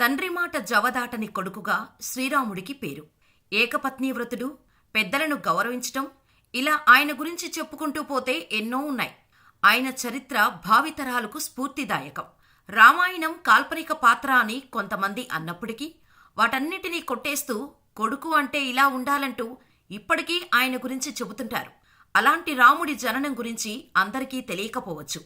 తండ్రి మాట జవదాటని కొడుకుగా శ్రీరాముడికి పేరు. ఏకపత్ని వ్రతుడు పెద్దలను గౌరవించటం ఇలా ఆయన గురించి చెప్పుకుంటూ పోతే ఎన్నో ఉన్నాయి. ఆయన చరిత్ర భావితరాలకు స్ఫూర్తిదాయకం. రామాయణం కాల్పనిక పాత్ర అని కొంతమంది అన్నప్పటికీ వాటన్నిటినీ కొట్టేస్తూ కొడుకు అంటే ఇలా ఉండాలంటూ ఇప్పటికీ ఆయన గురించి చెబుతుంటారు. అలాంటి రాముడి జననం గురించి అందరికీ తెలియకపోవచ్చు.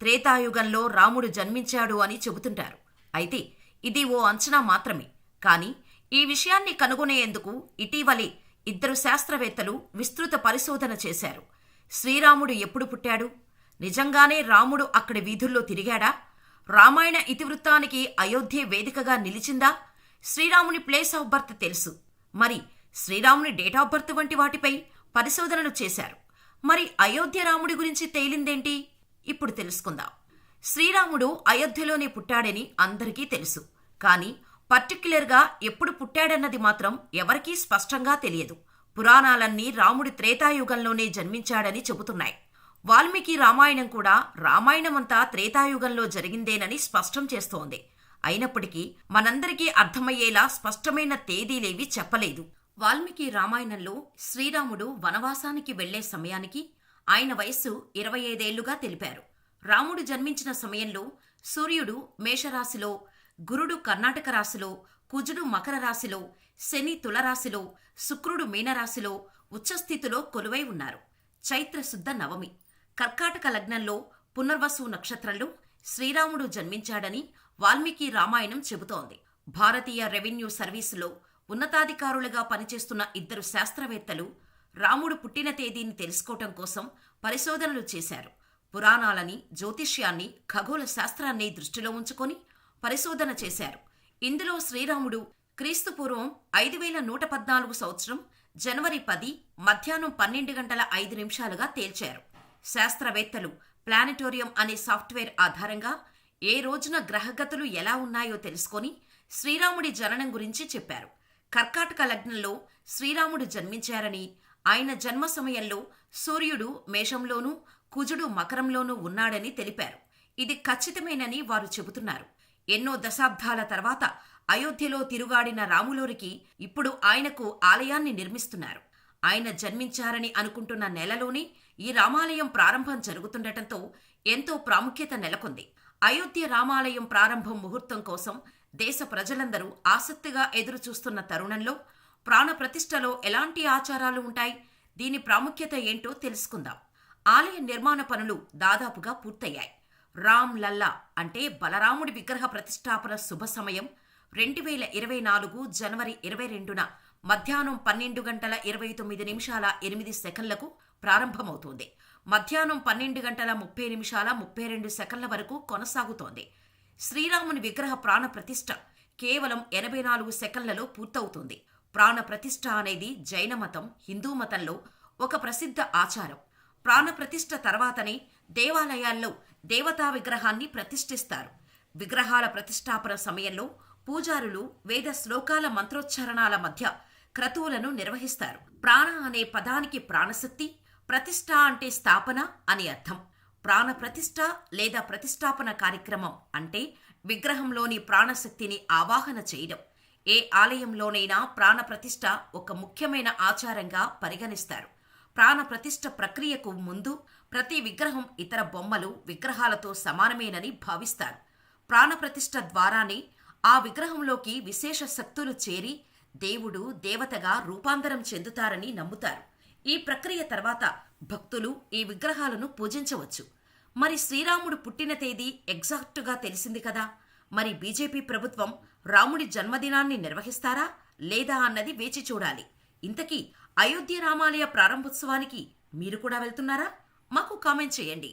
త్రేతాయుగంలో రాముడు జన్మించాడు అని చెబుతుంటారు. అయితే ఇది ఓ అంచనా మాత్రమే. కానీ ఈ విషయాన్ని కనుగొనేందుకు ఇటీవలే ఇద్దరు శాస్త్రవేత్తలు విస్తృత పరిశోధన చేశారు. శ్రీరాముడు ఎప్పుడు పుట్టాడు? నిజంగానే రాముడు అక్కడి వీధుల్లో తిరిగాడా? రామాయణ ఇతివృత్తానికి అయోధ్య వేదికగా నిలిచిందా? శ్రీరాముని ప్లేస్ ఆఫ్ బర్త్ తెలుసు. మరి శ్రీరాముని డేట్ ఆఫ్ బర్త్ వంటి వాటిపై పరిశోధనలు చేశారు. మరి అయోధ్య రాముడి గురించి తేలిందేంటి? ఇప్పుడు తెలుసుకుందాం. శ్రీరాముడు అయోధ్యలోనే పుట్టాడని అందరికీ తెలుసు. కానీ పర్టిక్యులర్గా ఎప్పుడు పుట్టాడన్నది మాత్రం ఎవరికీ స్పష్టంగా తెలియదు. పురాణాలన్నీ రాముడి త్రేతాయుగంలోనే జన్మించాడని చెబుతున్నాయి. వాల్మీకి రామాయణం కూడా రామాయణమంతా త్రేతాయుగంలో జరిగిందేనని స్పష్టం చేస్తోంది. అయినప్పటికీ మనందరికీ అర్థమయ్యేలా స్పష్టమైన తేదీలేవి చెప్పలేదు. వాల్మీకి రామాయణంలో శ్రీరాముడు వనవాసానికి వెళ్ళే సమయానికి ఆయన వయస్సు ఇరవై ఐదేళ్ళుగా తెలిపారు. రాముడు జన్మించిన సమయంలో సూర్యుడు మేషరాశిలో గురుడు కర్ణాటక రాశిలో కుజుడు మకర రాశిలో శని తులరాశిలో శుక్రుడు మీనరాశిలో ఉచ్చస్థితిలో కొలువై ఉన్నారు. చైత్రశుద్ధ నవమి. కర్కాటక లగ్నంలో పునర్వసు నక్షత్రంలో శ్రీరాముడు జన్మించాడని వాల్మీకి రామాయణం చెబుతోంది. భారతీయ రెవెన్యూ సర్వీసులో ఉన్నతాధికారులుగా పనిచేస్తున్న ఇద్దరు శాస్త్రవేత్తలు రాముడు పుట్టిన తేదీని తెలుసుకోవటం కోసం పరిశోధనలు చేశారు. పురాణాలని జ్యోతిష్యాన్ని ఖగోళ శాస్త్రాన్ని దృష్టిలో ఉంచుకొని పరిశోధన చేశారు. ఇందులో శ్రీరాముడు క్రీస్తుపూర్వం ఐదు వేల నూట పద్నాలుగు సంవత్సరం జనవరి పది మధ్యాహ్నం పన్నెండు గంటల ఐదు నిమిషాలుగా తేల్చారు. శాస్త్రవేత్తలు ప్లానిటోరియం అనే సాఫ్ట్వేర్ ఆధారంగా ఏ రోజున గ్రహగతులు ఎలా ఉన్నాయో తెలుసుకొని శ్రీరాముడి జననం గురించి చెప్పారు. కర్కాటక లగ్నంలో శ్రీరాముడు జన్మించారని ఆయన జన్మ సమయంలో సూర్యుడు మేషంలోనూ కుజుడు మకరంలోనూ ఉన్నాడని తెలిపారు. ఇది ఖచ్చితమేనని వారు చెబుతున్నారు. ఎన్నో దశాబ్దాల తర్వాత అయోధ్యలో తిరుగాడిన రాములోరికి ఇప్పుడు ఆయనకు ఆలయాన్ని నిర్మిస్తున్నారు. ఆయన జన్మించారని అనుకుంటున్న నెలలోనే ఈ రామాలయం ప్రారంభం జరుగుతుండటంతో ఎంతో ప్రాముఖ్యత నెలకొంది. అయోధ్య రామాలయం ప్రారంభం ముహూర్తం కోసం దేశ ప్రజలందరూ ఆసక్తిగా ఎదురుచూస్తున్న తరుణంలో ప్రాణప్రతిష్ఠలో ఎలాంటి ఆచారాలు ఉంటాయి? దీని ప్రాముఖ్యత ఏంటో తెలుసుకుందాం. ఆలయ నిర్మాణ పనులు దాదాపుగా పూర్తయ్యాయి. రామ్ లల్లా అంటే బలరాముడి విగ్రహ ప్రతిష్టాపన శుభ సమయం రెండు వేల ఇరవై నాలుగు జనవరి ఇరవై రెండున మధ్యాహ్నం పన్నెండు గంటల ఇరవై తొమ్మిది నిమిషాల ఎనిమిది సెకండ్లకు ప్రారంభమవుతోంది. మధ్యాహ్నం పన్నెండు గంటల ముప్పై నిమిషాల ముప్పై రెండు సెకండ్ల వరకు కొనసాగుతోంది. శ్రీరాముని విగ్రహ ప్రాణ ప్రతిష్ఠ కేవలం ఎనభై నాలుగు సెకండ్లలో పూర్తవుతుంది. ప్రాణ ప్రతిష్ఠ అనేది జైన మతం హిందూ మతంలో ఒక ప్రసిద్ధ ఆచారం. ప్రాణ ప్రతిష్ట తర్వాతనే దేవాలయాల్లో దేవతా విగ్రహాన్ని ప్రతిష్ఠిస్తారు. విగ్రహాల ప్రతిష్టాపన సమయంలో పూజారులు వేద శ్లోకాల మంత్రోచ్చారణాల మధ్య క్రతువులను నిర్వహిస్తారు. ప్రాణ అనే పదానికి ప్రాణశక్తి ప్రతిష్ఠ అంటే స్థాపన అని అర్థం. ప్రాణ ప్రతిష్ట లేదా ప్రతిష్టాపన కార్యక్రమం అంటే విగ్రహంలోని ప్రాణశక్తిని ఆవాహన చేయడం. ఏ ఆలయంలోనైనా ప్రాణ ప్రతిష్ట ఒక ముఖ్యమైన ఆచారంగా పరిగణిస్తారు. ప్రాణ ప్రతిష్ఠ ప్రక్రియకు ముందు ప్రతి విగ్రహం ఇతర బొమ్మలు విగ్రహాలతో సమానమేనని భావిస్తారు. ప్రాణప్రతిష్ఠ ద్వారానే ఆ విగ్రహంలోకి విశేష శక్తులు చేరి దేవుడు దేవతగా రూపాంతరం చెందుతారని నమ్ముతారు. ఈ ప్రక్రియ తర్వాత భక్తులు ఈ విగ్రహాలను పూజించవచ్చు. మరి శ్రీరాముడు పుట్టిన తేదీ ఎగ్జాక్టుగా తెలిసింది కదా? మరి బీజేపీ ప్రభుత్వం రాముడి జన్మదినాన్ని నిర్వహిస్తారా? లేదా అన్నది వేచి చూడాలి. ఇంతకీ అయోధ్య రామాలయ ప్రారంభోత్సవానికి మీరు కూడా వెళ్తున్నారా? మాకు కామెంట్ చేయండి.